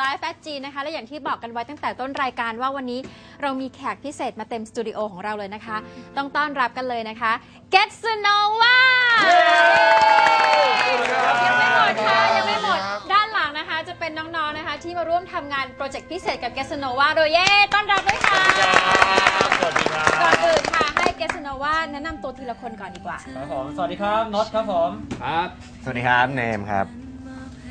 Live at G นะคะ และอย่างที่บอกกันไว้ตั้งแต่ต้นรายการว่าวันนี้เรามีแขกพิเศษมาเต็มสตูดิโอของเราเลยนะคะ ต้องต้อนรับกันเลยนะคะ Get Nova ยังไม่หมดค่ะ ยังไม่หมด ด้านหลังนะคะจะเป็นน้องๆนะคะ ที่มาร่วมทำงานโปรเจกต์พิเศษกับ Get Nova โดยเย่ต้อนรับด้วยค่ะสวัสดีครับก่อนอื่นค่ะให้ Get Nova แนะนำตัวทีละคนก่อนดีกว่า ครับผม สวัสดีครับน็อตครับผม ครับ สวัสดีครับเนมครับ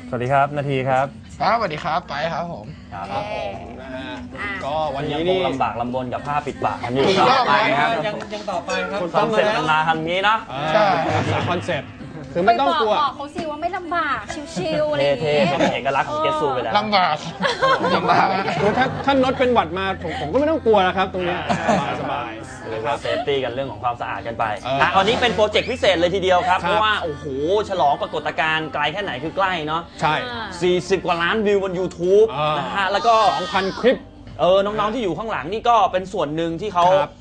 สวัสดีครับนาทีครับ ครับสวัสดีครับไปครับผม ครับผมนะฮะอะ ก็วันนี้ยังคนี่งลำบากลำบนกับผ้าปิดปากกันอยู่ถูกต้อง ต่อไปครับยังยังต่อไปครับคอนเซ็ปต์มันมาทางนี้นะ ใช่คอนเซ็ปต์คือไม่ต้องกลัว ไปบอกบอกเขาสิว่าไม่ลำบาก ชิวๆอะไรอย่างเท่งี้ๆเขาเป็นเอกลักษณ์ของเกสซูไปแล้ว ลำบากลำบาก คือถ้าถ้านดเป็นหวัดมาผมผมก็ไม่ต้องกลัวนะครับ ตรงเนี้ยส บายสบายหรือว่าเซฟตี้กันเรื่องของความสะอาดกันไปเอออะวันนี้เป็นโปรเจกต์พิเศษเลยทีเดียวครับ ครับ เพราะว่า โอ้โห ฉลองปรากฏการณ์ไกลแค่ไหนคือใกล้เนาะใช่ 40 กว่าล้านวิวบน YouTube อ่าน นะฮะ แล้วก็2,000 คลิป เออ น้องๆที่อยู่ข้างหลังนี่ก็เป็นส่วนหนึ่งที่เขาครับ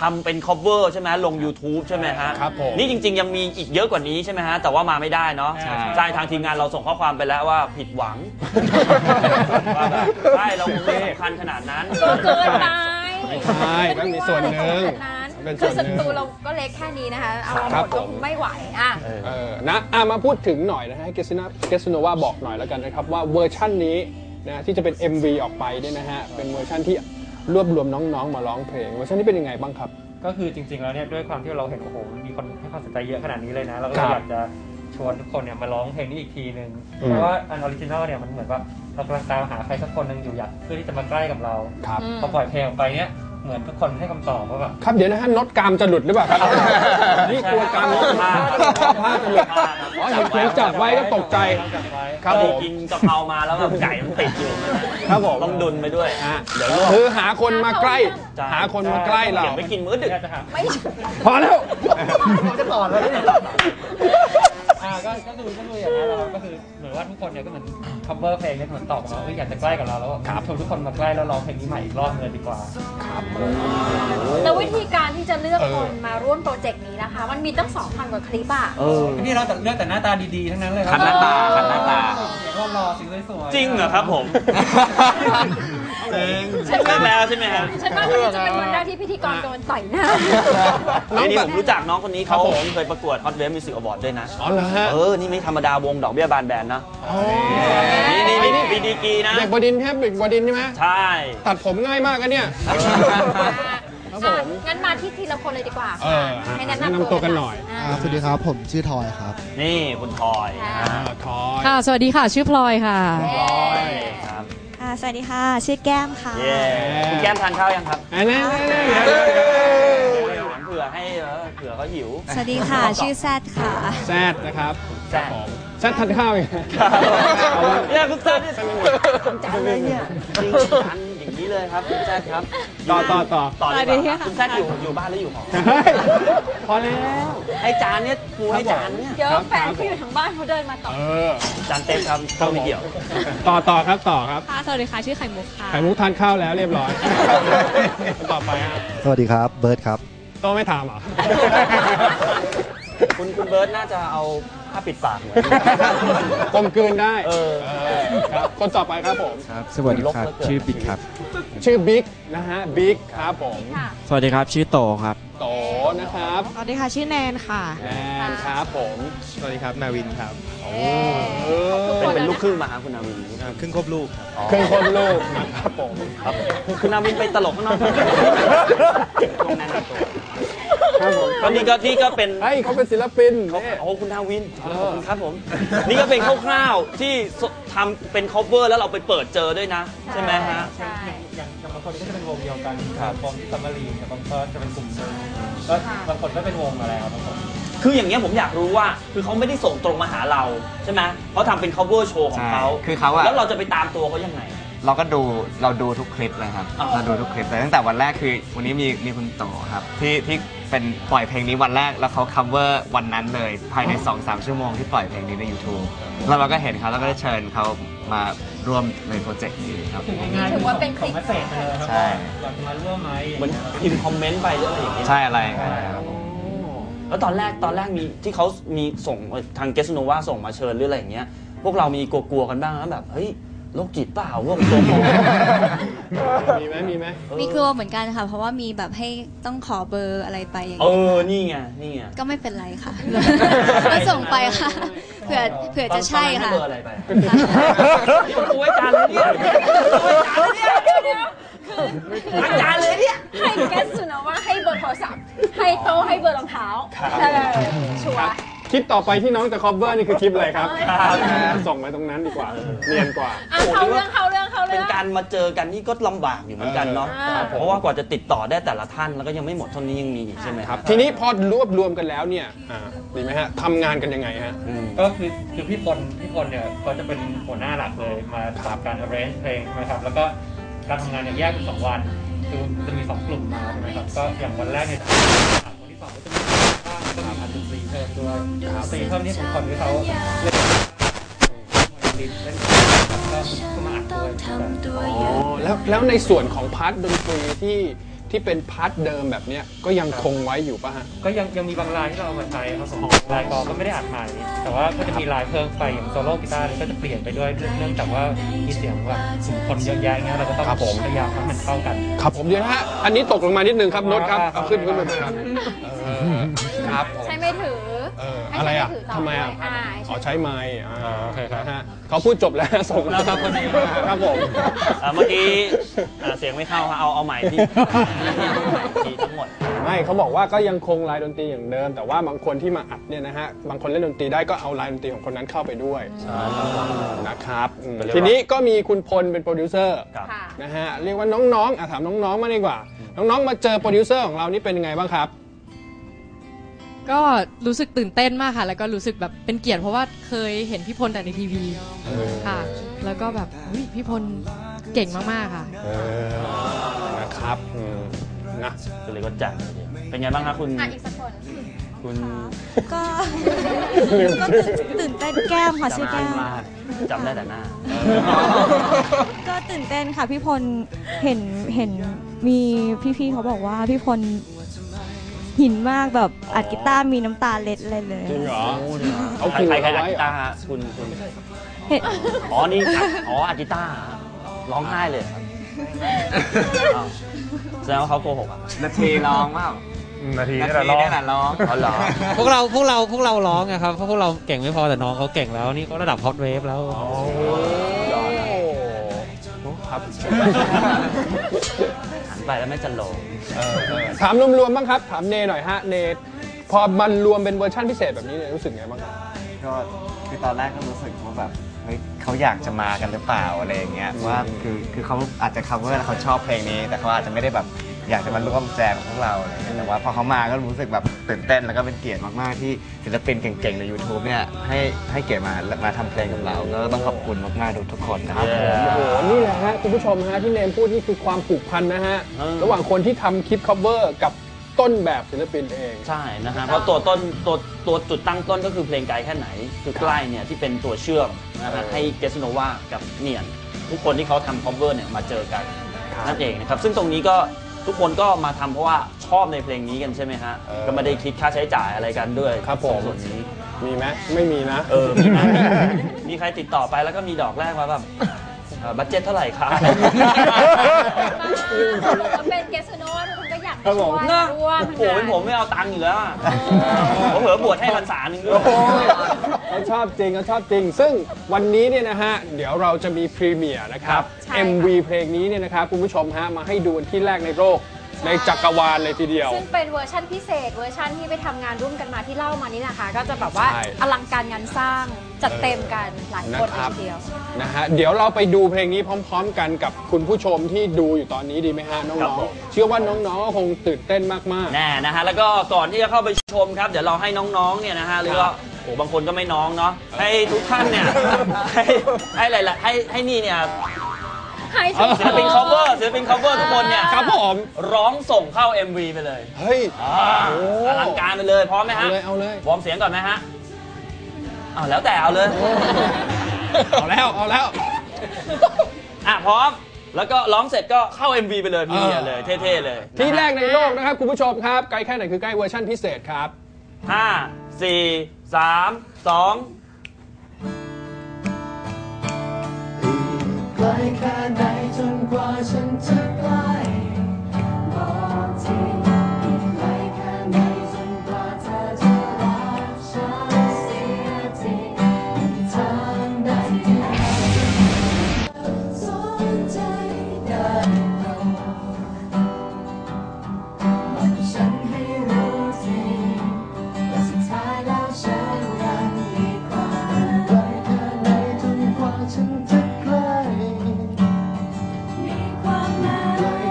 ทำเป็น cover ใช่ไหมลง YouTube ใช่ไหมฮะครับผมนี่จริง ๆ ยังมีอีกเยอะกว่านี้ใช่ไหมฮะ แต่ว่ามาไม่ได้เนาะใช่ใช่ทางทีมงานเราส่งข้อความไปแล้วว่าผิดหวังว่าแบบใช่เราไม่สำคัญขนาดนั้น ก็เกินไป ใช่ก็มีส่วนหนึ่งนั้นเป็นส่คือวนหสนึ่งตูเราก็เล็กแค่นี้นะคะ เอามาหครัมบดก็ผมไม่ไหวอะ เออนะอะมาพูดถึงหน่อยนะฮะเกสนาเกสโนวาบอกหน่อยแล้วกันนะครับ ว่าเวอร์ชั่นนี้นะที่จะเป็น MV ออกไปเนี่ยนะฮะ เป็นเวอร์ชั่นที่รวบรวมน้องๆ มาร้องเพลง เวอร์ชันนี้เป็นยังไงบ้างครับ ก็คือจริงๆแล้วเนี่ยด้วยความที่เราเห็นโอ้โหมีคนให้ความสนใจเยอะขนาดนี้เลยนะเราก็ครับอยากจะ ชวนทุกคนเนี่ยมาร้องเพลงนี้อีกทีหนึ่งอืม เพราะว่าอันออริจินอลเนี่ยมันเหมือนว่าเรากำลังตามหาใครสักคนหนึ่งอยู่อยากเพื่อที่จะมาใกล้กับเราครับอืมพอปล่อยเพลงออกไปเนี่ยเหมือนทุกคนให้คำตอบว่าแบบ ครับเดี๋ยวนะฮะนดกรามจะหลุดหรือเปล่าครับ นี่กลัวกรามนดผ้าผ้าจะหลุด อ๋อเห็นเขียนจับไว้ก็ตกใจจับไว้ครับผม กินกะเพรามาแล้วแบบไก่มันติดอยู่ครับผม ต้องดุนไปด้วยอะเดี๋ยวลวกคือหาคนมาใกล้ใช่หาคนมาใกล้เราเก็บไปกินมื้อดึกอยากจะหาไม่ พอแล้วอ่า ก็ก็คือก็คืออย่างนั้นแหละครับก็คือเหมือนว่าทุกคนเนี่ยก็เหมือน cover เพลงเนี่ยเหมือนตอบมาว่าเอออยากจะใกล้กับเราแล้วอะชวนทุกคนมาใกล้แล้วร้องเพลงนี้ใหม่อีกรอบเลยดีกว่า แล้ววิธีการที่จะเลือกเออคนมาร่วมโปรเจกต์นี้นะคะ มันมีตั้ง2,000กว่าคลิปอะ เออ นี่เราแต่เลือกแต่หน้าตาดีๆทั้งนั้นเลยครัขัดหน้าตาขัดหน้าตาก็รอสิ่งสวยๆ จริงเหรอครับผม จริงใช่แล้วใช่ไหมครับฉันว่าวันนี้จะเป็นวันแรกที่พิธีกรโดนต่อยหน้าไอ้นี่ผมรู้จักน้องคนนี้ครัเขาบผมเคยประกวด Hot Wave Music Award ด้วยนะ อ๋อเหรอฮะเออ นี่ไม่ธรรมดาวงดอกเบี้ยบานแบนนะ นี่นี่นี่มีดีกรีนะ เด็กบดินทร์ครับเด็กบดินทร์ใช่ไหมใช่ ตัดผมง่ายมากกันเนี่ย ครับผมอะงั้นมาที่ทีละคนเลยดีกว่าเอค่ะอให้แนะแนะนำนำตัวกันหน่อยาอ่าสวัสดีครับ ผมชื่อทอยครับ นี่คุณทอยนะค่ะฮะอ่าทอยค่ะ สวัสดีค่ะ ชื่อพลอยค่ะทอยครับค่ะ สวัสดีค่ะ ชื่อแก้มค่ะ เย้คุณแก้มทานข้าวยังครับ อันนั้นเผื่อให้เออเผื่อเขาหิว สวัสดีค่ะ ชื่อแซดค่ะ แซดนะครับแซดผมแซดทานข้าวยังเนี่ยคุณแซดเนี่ยจานเลยเนี่ยจริงจานอย่างนี้ เลยครับคุณแซดครับต่อต่อต่อ ต่อเลยสวัสดีดีกว่าค่ะคุณแซดอยู่อยู่บ้านหรืออยู่หอเฮ้ยพอแล้วให้จานเนี่ยปูให้จานเนี่ยเดี๋ยวแฟนที่อยู่ทางบ้านเขาเดินมาต่อเออจานเต็มครับเข้าไม่เกี่ยว ต่อต่อครับต่อครับค่ะสวัสดีค่ะชื่อไข่มุกค่ะไข่มุกทานข้าวแล้วเรียบร้อยต่อไปฮะสวัสดีครับเบิร์ดครับโตไม่ถามเหรอคุณคุณเบิร์ตน่าจะเอา ผ้าปิดปากเหมือน กลมกลืนได้เออเออ ครับคนต่อไปครับผม ครับ สวัสดีครับชื่อบิ๊กครับ ชื่อบิ๊กนะฮะบิ๊กครับผม ค่ะ สวัสดีครับ ชื่อโตครับ โตนะครับสวัสดีค่ะ ชื่อแนนค่ะ แอนครับผมสวัสดีครับ นาวินครับเอเป็นอเป็นลูกครึ่งมาครับคุณนาวินครึ่งครบลูกครับ เครื่องคนลูกนะครับผม ครับคุณนาวินไปตลกข้างนอกช่วงนั้นตัว ครับผมก็นี่ก็นี่ก็เป็น เฮ้ยเขาเป็นศิลปินเขานี่ โอ้คุณนาวินขอบคุณครับผม นี่ก็เป็นคร่าวๆที่ทำเป็น cover แล้วเราไปเปิดเจอด้วยนะ ใช่ไหมฮะ ใช่ อย่างอย่างบางคนก็จะเป็นวงเดียวกันครับวงที่ซัมมารีแต่บางคนจะเป็นกลุ่มหนึงก็ค่ะบางคนก็เป็นวงมาแล้วบางคน คืออย่างเงี้ยผมอยากรู้ว่า คือเขาไม่ได้ส่งตรงมาหาเราใช่ไหมเขาทำเป็น cover show ของเขาใช่คือเขาอะ แล้วเราจะไปตามตัวเขายังไง เราก็ดูเราดูทุกคลิปเลยครับ อ๋อ เราดูทุกคลิปเลยตั้งแต่วันแรกคือวันนี้มีมีคุณโตครับที่ที่ เป็นปล่อยเพลงนี้วันแรกแล้วเขา cover วันนั้นเลยภายใน 2-3 ชั่วโมงที่ปล่อยเพลงนี้ใน YouTube แล้วเราก็เห็นเขาแล้วก็ได้เชิญเขามาร่วมในโปรเจกต์นี้ครับถึงง่ายๆถือว่าเป็นคลิส่ปงเมสเซจไปเลยครับใช่ ว่าอยากจะมาร่วมไหมเหมือนพิมพ์คอมเมนต์ไปหรืออะไรอย่างเงี้ยใช่อะไรอย่างเงี้ยครับแล้วตอนแรกตอนแรกมีที่เขามีส่งทางเกสโนวาส่งมาเชิญหรืออะไรอย่างเงี้ยพวกเรามีกลัวๆกันบ้างนะแบบเฮ้ย โรคจิตเปล่าพวกตัวหมอมีไหมมีไหมมีกลัวเหมือนกันค่ะ เพราะว่ามีแบบให้ต้องขอเบอร์อะไรไปอย่างเอเงี้ยอ นี่ไง นี่ไงก็ไม่เป็นไรค่ะ ก็ส่งไปค่ะ เผื่อเผื่อจะใช่ตอนนั้นค่ะให้เบอร์อะไรไปนี่มันตัวไว้จานเลยเนี่ยตัวไว้จานเลยเนี่ยล้างจานเลยเนี่ย ให้แกสสุนว่าให้เบอร์โทรศัพท์ ให้โต๊ะให้เบอร์รองเท้าเออชัวร์ คลิปต่อไปที่น้องจะ cover นี่คือคลิปอะไรครับครับส่งไปตรงนั้นดีกว่าเนียนกว่า อะเขาเรื่องเขาเรื่องเขาเป็เรื่นอง การมาเจอกันนี่ก็ลำบากอยู่เหมือนกันเนาะอ่าเพราะว่ากว่าจะติดต่อได้แต่ละท่านแล้วก็ยังไม่หมดเท่านี้ยังมีอีกใช่ไหมครับ ทีนี้พอรวบรวมกันแล้วเนี่ยอ่าดีไหมฮะทำงานกันยังไงฮะอืมก็คือคือพี่พลพี่พลเนี่ยเขาจะเป็นหัวหน้าหลักเลยมาทำการ arrange เพลงใช่ไหมครับแล้วก็การทำงานเนี่ยแยกเป็นสองวันคือจะมีสองกลุ่มมาใช่ไหมครับก็อย่างวันแรกเนี่ยวันที่สองก็จะมี บ้ามีอันดนตรีเพิ่มด้วยดนตรีเพิ่มนี่เป็นคนที่เขาเล่นดินเล่นก็ก็มาอัดด้วยแบบอ๋อแล้วแล้วในส่วนของพาร์ทดนตรีที่ที่เป็นพาร์ทเดิมแบบเนี้ยก็ยังคงไว้อยู่ป่ะฮะ ก็ยังยังมีบางลายที่เราเอามาใช้ครับผมลายกอก็ไม่ได้อัดใหม่แต่ว่าก็จะมีลายเพิ่มไปอย่างโซโล่กีตาร์ก็จะเปลี่ยนไปด้วยเนื่องจากว่ามีเสียงแบบคนเยอะแยะเงี้ยเราก็ต้องขับผมพยายามให้มันเข้ากัน ครับผมเดี๋ยวนะฮะอันนี้ตกลงมานิดนึงครับโน้ตครับเอาขึ้นขึ้นไปครับ ครับผม ใช้ไม่ถือเออ ให้อะไรอะใช้มือถือต่อทำไมอะ ด้วยอ่าอ๋อใช้ไม้อ่าอ๋อโอเคครับนะฮะเขาพูดจบแล้วส่งแล้วครับคนนี้ ครับผม อ่าเมื่อกี้อ่าเสียงไม่เข้าฮะเอาเอาใหม่ที่ที่ทั้งหมด ไม่เขาบอกว่าก็ยังคงลายดนตรีอย่างเดิม แต่ว่าบางคนที่มาอัดเนี่ยนะฮะบางคนเล่นดนตรีได้ก็เอาลายดนตรีของคนนั้นเข้าไปด้วยนะครับอืมก็เรียกว่า ทีนี้ก็มีคุณพลเป็นโปรดิวเซอร์ครับ ค่ะ นะฮะเรียกว่าน้องๆอะถามน้องๆมาดีกว่า น้องๆมาเจอโปรดิวเซอร์ของเรานี่เป็นยังไงบ้างครับ ก็รู้สึกตื่นเต้นมากค่ะ แล้วก็รู้สึกแบบเป็นเกียรติเพราะว่าเคยเห็นพี่พลแต่ในทีวีค่ะ แล้วก็แบบอุ๊ยพี่พลเก่งมากๆค่ะ เออนะครับอืมนะก็เลยก็จัดเป็นไงบ้างครับคุณอะอีกสักคนคุณก็ก็ตื่นเต้นแก้มค่ะชื่อจำแก้มได้จำได้แต่หน้า ก็ตื่นเต้นค่ะพี่พลเห็นเห็นมีพี่ๆเขาบอกว่าพี่พล หินมากแบบอัดกีตาร์มีน้ำตาเล็ดเลยเลย จริงเหรอเขาใครขู่ใครใครเอาอัดไว้กีเหรตาอร์ฮะคุณคุณเห็น อ๋อนี่อัดอ๋ออัดกีตาร์ฮะร้องไห้เลยครับอ้าวแสดงว่าเขาโกหกอะ นาทีร้องเปล่านาทีนานี่ทีแหละร้องนี่แหละร้องอ๋อเหรอ พวกเราพวกเราพวกเราร้องอะครับเพราะพวกเราเก่งไม่พอแต่น้องเขาเก่งแล้วนี่ก็ระดับฮอตเวฟแล้วครับหัน ไปแล้วไม่จะลง ถามรวมๆบ้างครับ ถามเนหน่อยฮะเนพอมันรวมเป็นเวอร์ชันพิเศษแบบนี้เนี่ยรู้สึกไงบ้างครับ ก็คือตอนแรกก็รู้สึกว่าแบบเฮ้ยเขาอยากจะมากันหรือเปล่าอะไรอย่างเงี้ยว่าคือคือเขาอาจจะ cover แล้วเขาชอบเพลงนี้ แต่เขาอาจจะไม่ได้แบบ อยากจะมาร่วมแจมกับพวกเราอะไรอย่างเงี้ยแต่ว่าพอเขามาก็รู้สึกแบบตื่นเต้นแล้วก็เป็นเกียรติมากๆที่ศิลปินเก่งๆใน YouTube เนี่ยให้ให้เกียรติมามาทำเพลงกับเรา ก็ต้องขอบคุณมากๆทุกๆคนนะครับโอ้โหนี่แหละฮะคุณผู้ชมฮะที่เนมพูดนี่คือความผูกพันนะฮะเออระหว่างคนที่ทำคลิป cover กับต้นแบบศิลปินเอง ใช่นะฮะเพราะตัวต้นตัวตัวจุดตั้งต้นก็คือเพลงไกลแค่ไหน คือใกล้เนี่ยที่เป็นตัวเชื่อมนะฮะให้เกสโนวากับเนียน ทุกคนที่เขาทำ cover เนี่ยมาเจอกันครับนั่นเองนะครับ ซึ่งตรงนี้ก็ ทุกคนก็มาทำเพราะว่าชอบในเพลงนี้กันใช่ไหมฮะ เออ ก็ไม่ได้คิดค่าใช้จ่ายอะไรกันด้วยครับผม ส่วนนี้ มีไหมไม่มีนะ เออ มีนะมีใครติดต่อไปแล้วก็มีดอกแรกมาแบบบัตเจ็ตเท่าไหร่คะก็เป็นเกสโนวทุกคนก็ อยากครับผมช่วยนะร่วมโอ้โหเป็นผมไม่เอาตังค์อยู่แล้วอะผมเผื่อบวชให้พรรษาหนึ่งด้วย โอ้ยเขาชอบจริงเขาชอบจริง ซึ่งวันนี้เนี่ยนะฮะ เดี๋ยวเราจะมีพรีเมียร์นะครับ ใช่ค่ะ MV เพลงนี้เนี่ยนะครับ คุณผู้ชมฮะ มาให้ดูที่แรกในโลก ในจักรวาลเลยทีเดียว ซึ่งเป็นเวอร์ชั่นพิเศษเวอร์ชั่นที่ไปทำงานร่วมกันมาที่เล่ามานี่นะคะ ก็จะแบบว่าใช่อลังการงานสร้างจัดเต็มกันหลายคนนะครับ ทีเดียว นะฮะเดี๋ยวเราไปดูเพลงนี้พร้อม ๆ กันกับคุณผู้ชมที่ดูอยู่ตอนนี้ดีไหมฮะน้ครัอบงผมๆ เชื่อว่าน้องๆก็คงตื่นเต้นมาก แน่นะฮะแล้วก็ก่อนที่จะเข้าไปชมครับ เดี๋ยวเราให้น้องๆเนี่ยนะฮะหรือว่าโอ้บางคนก็ไม่น้องเนาะให้ทุกท่านเนี่ยให้ให้อะไรล่ะให้ให้นี่เนี่ย ให้ศิลปิน cover ศิลปิน cover ทุกคนเนี่ยๆครับผมร้องส่งเข้า MV ไปเลยเฮ้ยอ่าอลังการไปเลยพร้อมไหมเอาฮะเลยเอาเลยวอร์มเสียงก่อนไหมฮะอ้าวแล้วแต่เอาเลยเอาแล้วเอาแล้ว อะพร้อมแล้วก็ร้องเสร็จก็เข้า MV ไปเลยพี่เนี่ยเลยเท่ๆเลยที่แรกในโลกนะครับคุณผู้ชมครับ ไกลแค่ไหนคือใกล้เวอร์ชันพิเศษครับ ห้าสี่สามสอง I cannot. light.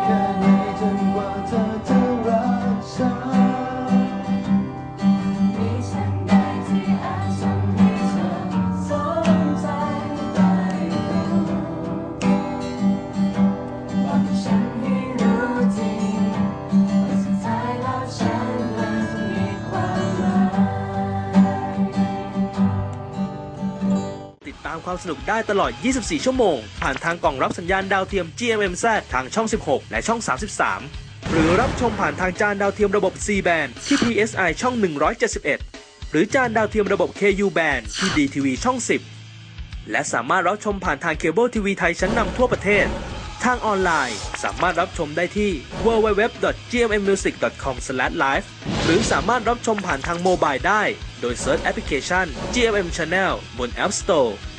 ามความสนุกได้ตลอด 24 ชั่วโมง ผ่านทางกล่องรับสัญญาณดาวเทียม GMMZ ทางช่อง 16 และช่อง 33 หรือรับชมผ่านทางจานดาวเทียมระบบ C band ที่ PSI ช่อง 171 หรือจานดาวเทียมระบบ KU band ที่ DTV ช่อง 10 และสามารถรับชมผ่านทางเคเบิลทีวีไทยชั้นนำทั่วประเทศ ทางออนไลน์ สามารถรับชมได้ที่ www.gmmusic.com/live หรือสามารถรับชมผ่านทางโมบายได้โดยเซิร์ชแอปพลิเคชัน GMM Channel บน App Store